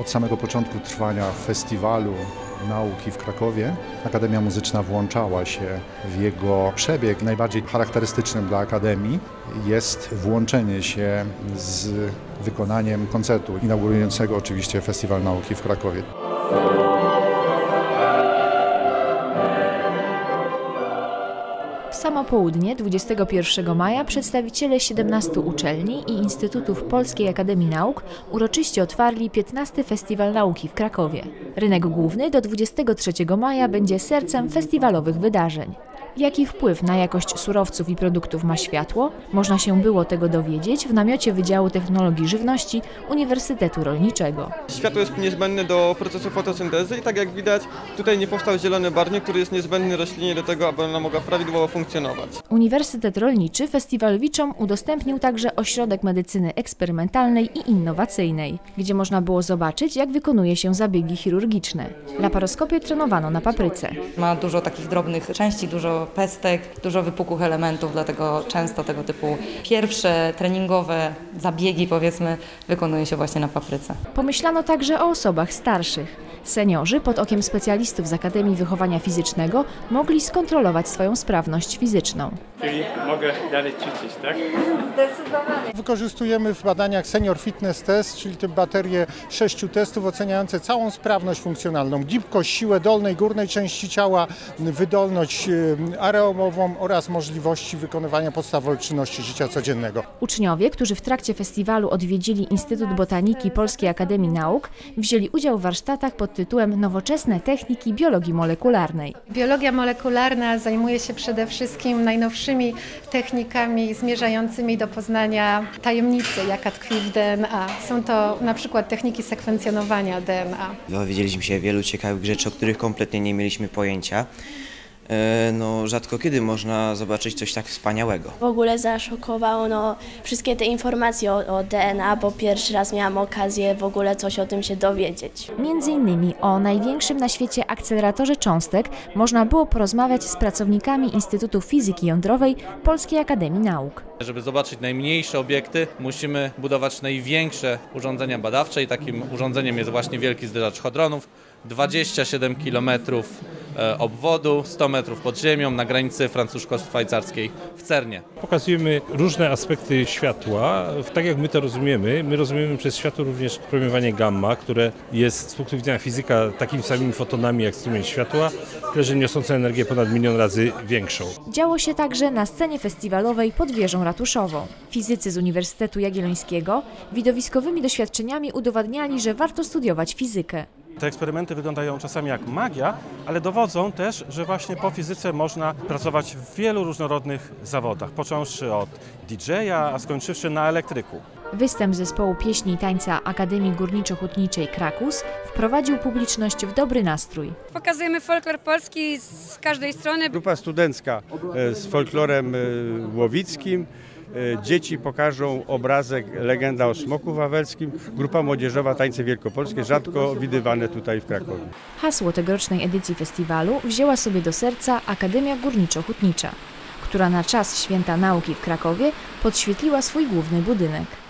Od samego początku trwania festiwalu nauki w Krakowie Akademia Muzyczna włączała się w jego przebieg. Najbardziej charakterystycznym dla Akademii jest włączenie się z wykonaniem koncertu inaugurującego oczywiście Festiwal Nauki w Krakowie. W samo południe 21 maja przedstawiciele 17 uczelni i instytutów Polskiej Akademii Nauk uroczyście otwarli 15 Festiwal Nauki w Krakowie. Rynek główny do 23 maja będzie sercem festiwalowych wydarzeń. Jaki wpływ na jakość surowców i produktów ma światło? Można się było tego dowiedzieć w namiocie Wydziału Technologii Żywności Uniwersytetu Rolniczego. Światło jest niezbędne do procesu fotosyntezy i tak jak widać tutaj nie powstał zielony barwnik, który jest niezbędny roślinie do tego, aby ona mogła prawidłowo funkcjonować. Uniwersytet Rolniczy festiwalowiczom udostępnił także ośrodek medycyny eksperymentalnej i innowacyjnej, gdzie można było zobaczyć, jak wykonuje się zabiegi chirurgiczne. Laparoskopię trenowano na papryce. Ma dużo takich drobnych części, dużo pestek, dużo wypukłych elementów, dlatego często tego typu pierwsze treningowe zabiegi, powiedzmy, wykonuje się właśnie na papryce. Pomyślano także o osobach starszych. Seniorzy pod okiem specjalistów z Akademii Wychowania Fizycznego mogli skontrolować swoją sprawność fizyczną. Czyli mogę dalej ćwiczyć, tak? Wykorzystujemy w badaniach Senior Fitness Test, czyli te baterie sześciu testów oceniające całą sprawność funkcjonalną, gibkość, siłę dolnej, górnej części ciała, wydolność e, areobową oraz możliwości wykonywania podstawowych czynności życia codziennego. Uczniowie, którzy w trakcie festiwalu odwiedzili Instytut Botaniki Polskiej Akademii Nauk, wzięli udział w warsztatach pod tytułem Nowoczesne techniki biologii molekularnej. Biologia molekularna zajmuje się przede wszystkim najnowszymi technikami zmierzającymi do poznania tajemnicy, jaka tkwi w DNA. Są to na przykład techniki sekwencjonowania DNA. Dowiedzieliśmy się wielu ciekawych rzeczy, o których kompletnie nie mieliśmy pojęcia. E, No, rzadko kiedy można zobaczyć coś tak wspaniałego. W ogóle zaszokowało no, wszystkie te informacje o, o DNA, bo pierwszy raz miałam okazję w ogóle coś o tym się dowiedzieć. Między innymi o największym na świecie akceleratorze cząstek można było porozmawiać z pracownikami Instytutu Fizyki Jądrowej Polskiej Akademii Nauk. Żeby zobaczyć najmniejsze obiekty, musimy budować największe urządzenia badawcze i takim urządzeniem jest właśnie wielki zderzacz hadronów. 27 km obwodu, 100 metrów pod ziemią na granicy francusko-szwajcarskiej w Cernie. Pokazujemy różne aspekty światła, tak jak my to rozumiemy. My rozumiemy przez światło również promieniowanie gamma, które jest z punktu widzenia fizyka takimi samymi fotonami jak strumień światła, tyle że niosące energię ponad milion razy większą. Działo się także na scenie festiwalowej pod wieżą ratuszową. Fizycy z Uniwersytetu Jagiellońskiego widowiskowymi doświadczeniami udowadniali, że warto studiować fizykę. Te eksperymenty wyglądają czasami jak magia, ale dowodzą też, że właśnie po fizyce można pracować w wielu różnorodnych zawodach, począwszy od DJ-a, a skończywszy na elektryku. Występ zespołu pieśni i tańca Akademii Górniczo-Hutniczej Krakus wprowadził publiczność w dobry nastrój. Pokazujemy folklor polski z każdej strony. Grupa studencka e, z folklorem e, łowickim. E, Dzieci pokażą obrazek Legenda o Smoku Wawelskim. Grupa młodzieżowa Tańce Wielkopolskie, rzadko widywane tutaj w Krakowie. Hasło tegorocznej edycji festiwalu wzięła sobie do serca Akademia Górniczo-Hutnicza, która na czas Święta Nauki w Krakowie podświetliła swój główny budynek.